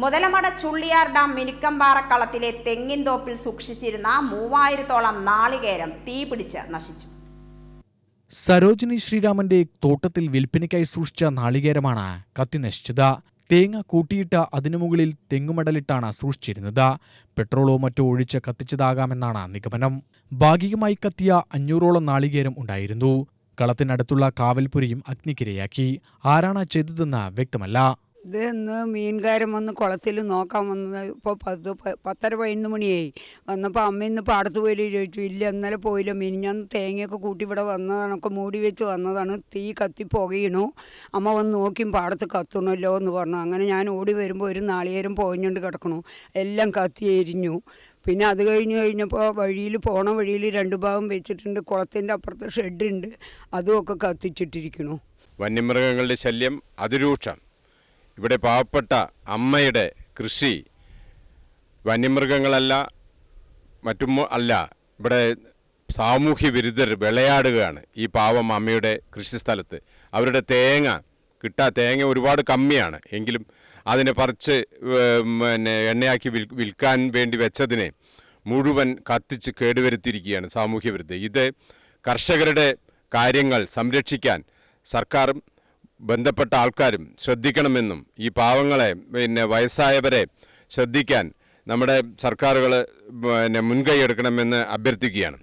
Muthalamada Chulliyar dam മിനുക്കമ്പാറക്കളത്തിലെ തെങ്ങിൻ തോപ്പിൽ സൂക്ഷിച്ചിരുന്ന മൂവായിരത്തോളം നാളികേരം തീപിടിച്ച് നശിച്ചു. സരോജിനി ശ്രീരാമന്റെ തോട്ടത്തിൽ വിൽപ്പനയ്ക്കായി സൂക്ഷിച്ച നാളികേരമാണ് കത്തി നശിച്ചത്. തേങ്ങ കൂട്ടിയിട്ട് അതിനു മുകളിൽ തെങ്ങുമടലിട്ടാണ് സൂക്ഷിച്ചിരുന്നത്. പെട്രോളോ മറ്റോ ഒഴിച്ച് കത്തിച്ചതാകാമെന്നാണ് നിഗമനം. ഭാഗികമായി കത്തിയ അഞ്ഞൂറോളം നാളികേരം ഉണ്ടായിരുന്നു. കളത്തിനടുത്തുള്ള കാവൽപുരിയും അഗ്നിക്കിരയാക്കി. ആരാണ് ചെയ്തതെന്ന് വ്യക്തമല്ല. ഇത് ഇന്ന് മീൻകാരൻ വന്ന് കുളത്തിൽ നോക്കാൻ വന്നത് ഇപ്പോൾ പത്ത് പത്തര പതിനൊന്ന് മണിയായി. വന്നപ്പോൾ അമ്മ ഇന്ന് പാടത്ത് പോയി ചോദിച്ചു. ഇല്ല ഇന്നലെ പോയില്ല മീൻ. ഞാൻ തേങ്ങയൊക്കെ കൂട്ടി ഇവിടെ വന്നതാണ് ഒക്കെ മൂടി വെച്ച് വന്നതാണ്. തീ കത്തി പുകയണു. അമ്മ വന്ന് നോക്കിയും പാടത്ത് കത്തണമല്ലോ എന്ന് പറഞ്ഞു. അങ്ങനെ ഞാൻ ഓടി വരുമ്പോൾ ഒരു നാളികേരം പോഞ്ഞുകൊണ്ട് കിടക്കണു. എല്ലാം കത്തി എരിഞ്ഞു. പിന്നെ അത് കഴിഞ്ഞ് കഴിഞ്ഞപ്പോൾ വഴിയിൽ പോണ വഴിയിൽ രണ്ട് ഭാഗം വെച്ചിട്ടുണ്ട്. കുളത്തിന്റെ അപ്പുറത്ത് ഷെഡുണ്ട്. അതും ഒക്കെ കത്തിച്ചിട്ടിരിക്കണു. വന്യമൃഗങ്ങളുടെ ശല്യം അതിരൂക്ഷം. ഇവിടെ പാവപ്പെട്ട അമ്മയുടെ കൃഷി വന്യമൃഗങ്ങളല്ല മറ്റും അല്ല ഇവിടെ സാമൂഹ്യ വിരുദ്ധർ വിളയാടുകയാണ് ഈ പാവം അമ്മയുടെ കൃഷിസ്ഥലത്ത് അവരുടെ തേങ്ങ കിട്ടാ തേങ്ങ ഒരുപാട് കമ്മിയാണ്. എങ്കിലും അതിനെ പറിച്ച് പിന്നെ എണ്ണയാക്കി വിൽ വിൽക്കാൻ വേണ്ടി വെച്ചതിനെ മുഴുവൻ കത്തിച്ച് കേടുവരുത്തിയിരിക്കുകയാണ് സാമൂഹ്യ വിരുദ്ധ ഇത് കർഷകരുടെ കാര്യങ്ങൾ സംരക്ഷിക്കാൻ സർക്കാരും ബന്ധപ്പെട്ട ആൾക്കാരും ശ്രദ്ധിക്കണമെന്നും ഈ പാവങ്ങളെ പിന്നെ വയസ്സായവരെ ശ്രദ്ധിക്കാൻ നമ്മുടെ സർക്കാരുകൾ പിന്നെ മുൻകൈ എടുക്കണമെന്ന് അഭ്യർത്ഥിക്കുകയാണ്.